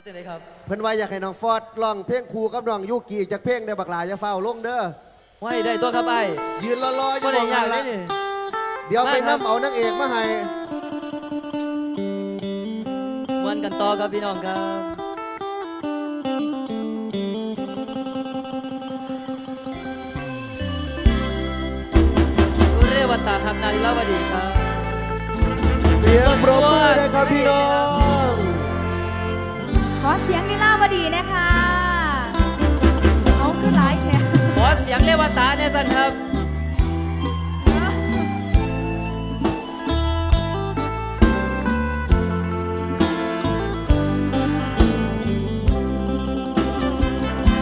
เขาจะไหนครับเพิ่นว่าอยากให้น้องฟอดร้องเพลงครูกับน้องยูกีจากเพลงได้บักหลายอย่าเฝ้าลงเด้อไว้ได้ตัวครับไอ้ยืนรอๆอยู่ก็มได้องยานั่กนเลละยนี่ เดี๋ยวไปได้ครับนำเอานางเอกมาให้วันกันต่อครับพี่น้องครับ เรวตาหักนาลีลาวดีครับ เสียงปรบมือเลยครับพี่น้องข อเสียงลีลาวดีนะคะเอาขึ้นหลายแถวขอเสียงเรวตาเนี่ยสันครับ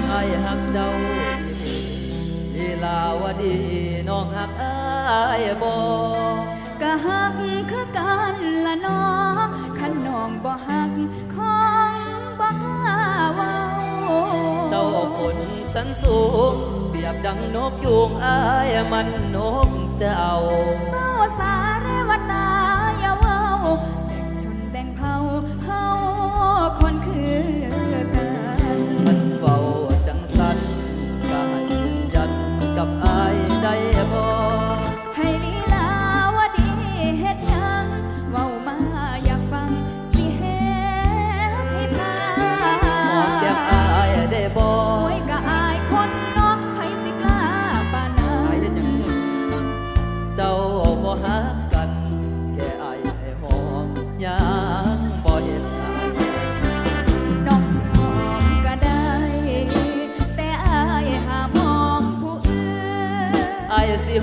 ไอ้หักเจ้าลีลาวดีน้องหักไอ้ายบ่ก็หักคือกันละเน้องขันน้องบ่หักของบ่กล้าเว้าเจ้าคนชั้นสูง เปรียบดังนกยูงอายมันนกเอาเศร้าสาเรวตาอย่าเว้า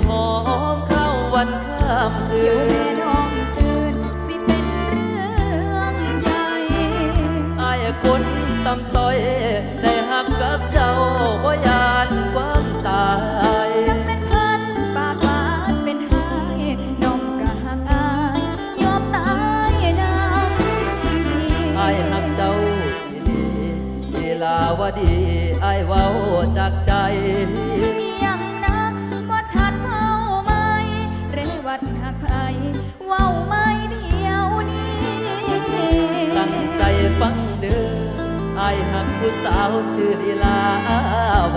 หอมเข้าวันข้ามคืเดี๋ยวนแม่น้องตื่นสิเป็นเรื่องใหญ่อายคนตำต้อยได้หักกับเจ้าบ่ยานความตายจังเป็นเพิ่นปากหวานเป็นหายน้องก็หักอายยอมตายน้ำพี่อายหักเจ้าอีหลีลีลาวดี ชื่อลีลาว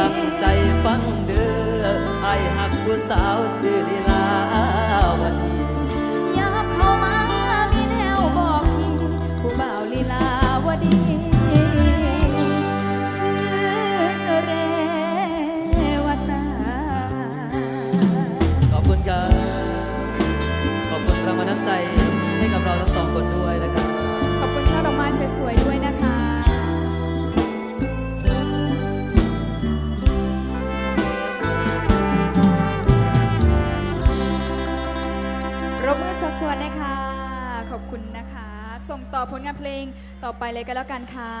ตั้งใจฟังเด้อไอหักผู้สาวชื่อลีลาวดียั ส่งต่อผลงานเพลงต่อไปเลยก็แล้วกันค่ะ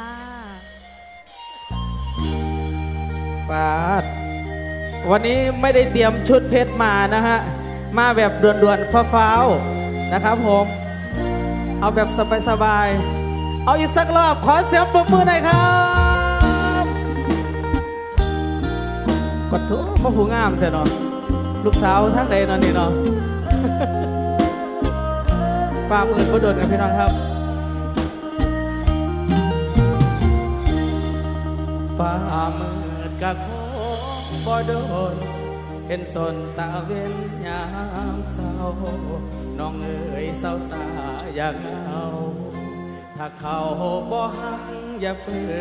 ปาดวันนี้ไม่ได้เตรียมชุดเพชรมานะฮะ มาแบบด่วนๆฟ้าวๆนะครับผม เอาแบบสบายๆ เอาอีกสักรอบขอเสียงปรบมือหน่อยครับกดทุกพ่อผู้งามเถอะเนาะลูกสาวทั้งใดเนาะนี่เนาะฟ้ามืดบ่โดนกับพี่น้องครับ ฟ้ามืดกะคงบ่โดน เห็นสนตาเว้นยามเศร้า น้องเอ๋ยเศร้าสาอยาเอาถ้าเขาบ่หักอย่าเฟื่อ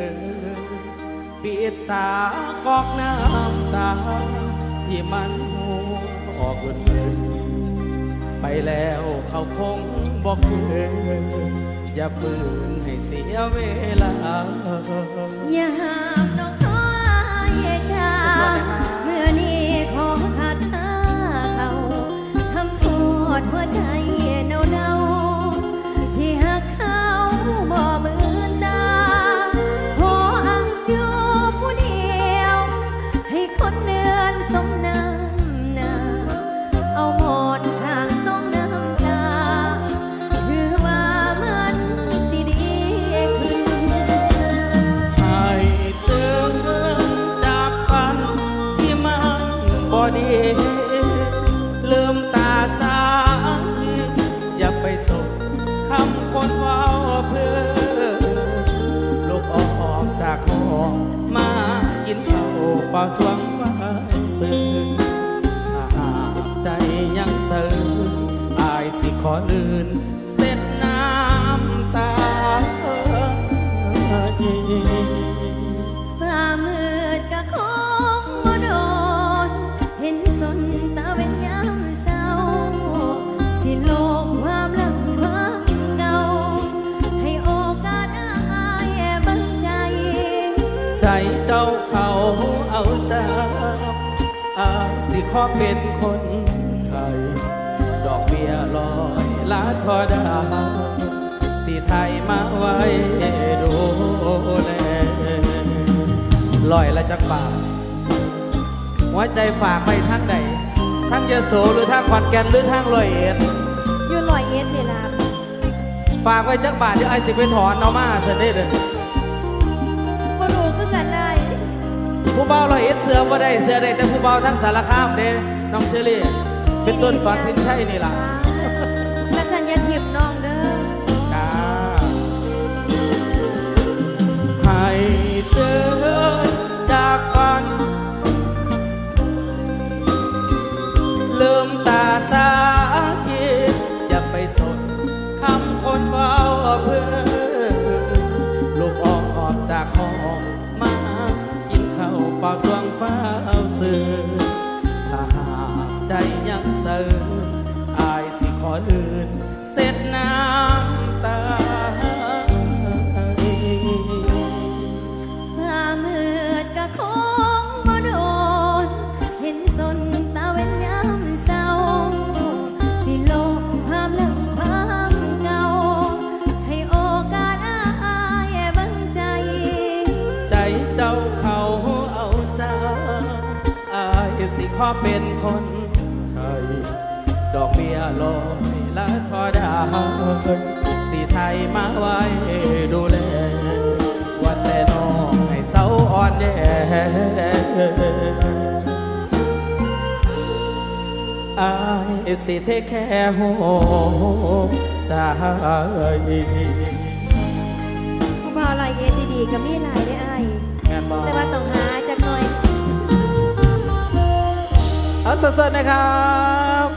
ปิดสากอกน้ำตา ที่มันหูออกเลื่นไปแล้วเขาคงบอกเคืน อย่าปืนให้เสียเวลา อย่าห้ามน้องท้อยจ้าสวัสดีครับเมื่อนี้ขอขัดหาเขาทำโทษหัวใจาวเฝ้าสวงฟ้าสื่อหากใจยังเสื่ออายสิขอลื่น ใจเจ้าเขาเอาใจอาสิขอเป็นคนไทย ดอกเบี้ยลอยลาทอดาวสิไทยมาไว้ดูแลลอยละจักบาทหัวใจฝากไปทางใดทางเยโสหรือทางขอนแก่นหรือทางลอยเอ็ดอยู่ลอยเอ็ดนี่ล่ะฝากไว้จักบาทเดี๋ยวไอ้สิไปถอนเอามาเสด็จบ่ ผู้เบาลอยเอ็ดเสือบ่ได้เสือได้แต่ผู้เบาทั้งสารคามเด้น้องเชอรี่ เป็นต้นฝันสินใช่นี่ล่ะและสัญญาทิพย์น้องเด้อจ้าให้ ฝ้าเสือถ้าหากใจยังเสื่อ เป็นคนไทย ดอกเบี้ยลอยละทอดาวสีไทยมาไว้ดูแลวันแต่น้องให้เศร้าอ่อนแย่อายสิเทแค่หัวใจผู้บ่าวลอยเอ็ดดีๆก็มีหลายได้อายแม่นบอกแต่ว่าต้องหา เอาสดๆนะครับ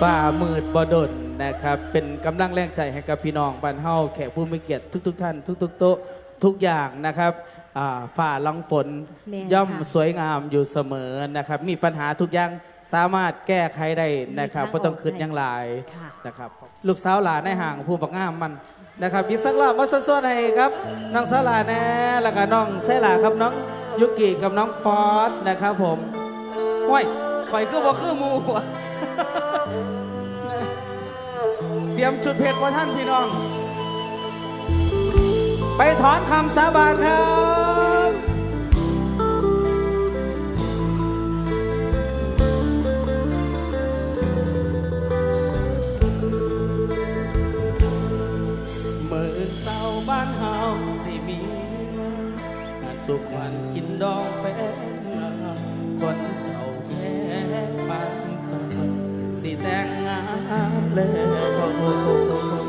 ฝ่ามืดบดดนะครับ เป็นกำลังแรงใจให้กับพี่น้องบ้านเฮาแขกผู้มีเกียรติทุก ๆ ท่าน ทุกๆโต๊ะทุกอย่างนะครับอ่าฝ่าลังฝนแม่นย่อมค่ะสวยงามอยู่เสมอนะครับ มีปัญหาทุกอย่างสามารถแก้ไขได้นะครับมีทางก็ต้องออกคืนให้อยังหลาย ค่ะ นะครับลูกสาวหลานในห่างผู้บักงามมันนะครับอีกสักรอบมาสดๆให้ครับน้องสาวหลานแน่แล้วก็น้องเสหลาครับน้องยุกิกับน้องฟอสนะครับผมห้วย ข่อยก็บอกคือหมูอเตรียมชุดเพชรไว้ท่านพี่น้อง ไปถอนคำสาบานครับเมื่อเศร้าบ้านเฮาสิมีงานสุขวันกินดองแฟนคน สิแต่งงานแล้ว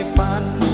i'm kehidupanku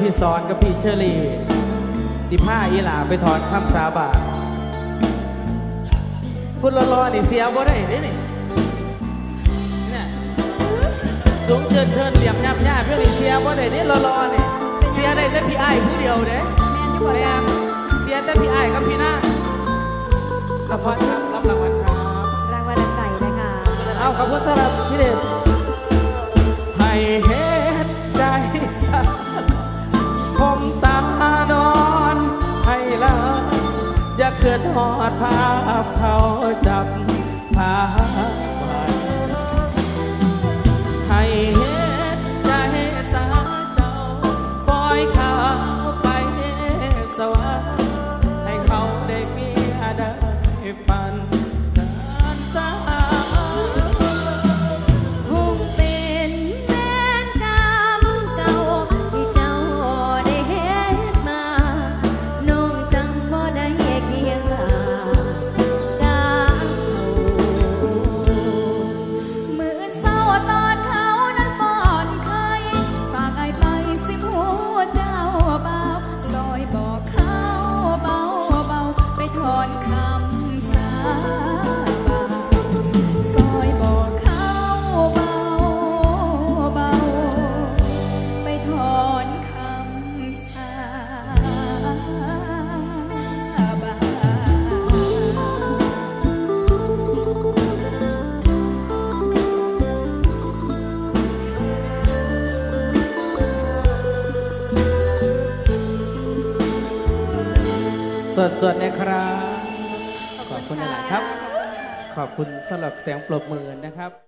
พี่สอนกับพี่เชอรี่ดิผ้าอีหลาไปถอนคำสาบานพูดรอๆนี่เสียบ่ได้เด้นี่เนี่ยสูงเจินเทินเหลี่ยมยับย่าเพื่อนี่เสียบ่ได้นี่รอๆนี่เสียได้แต่พี่ไอ้ผู้เดียวเด้แม่นอยู่บ่แม่จ้าเสียแต่พี่ไอ้กับพี่หน้ารับฟังครับรับรางวัลครับรางวัลน้ำใจนะคะเอาขอบคุณสำหรับพี่เดชให้เห็นใจสัก คมตานอนให้ละอย่าเกิดหอดภาพเขาจับภาพ สดๆนะครับ ขอบคุณหลายๆครับ ขอบคุณสำหรับเสียงปรบมือนะครับ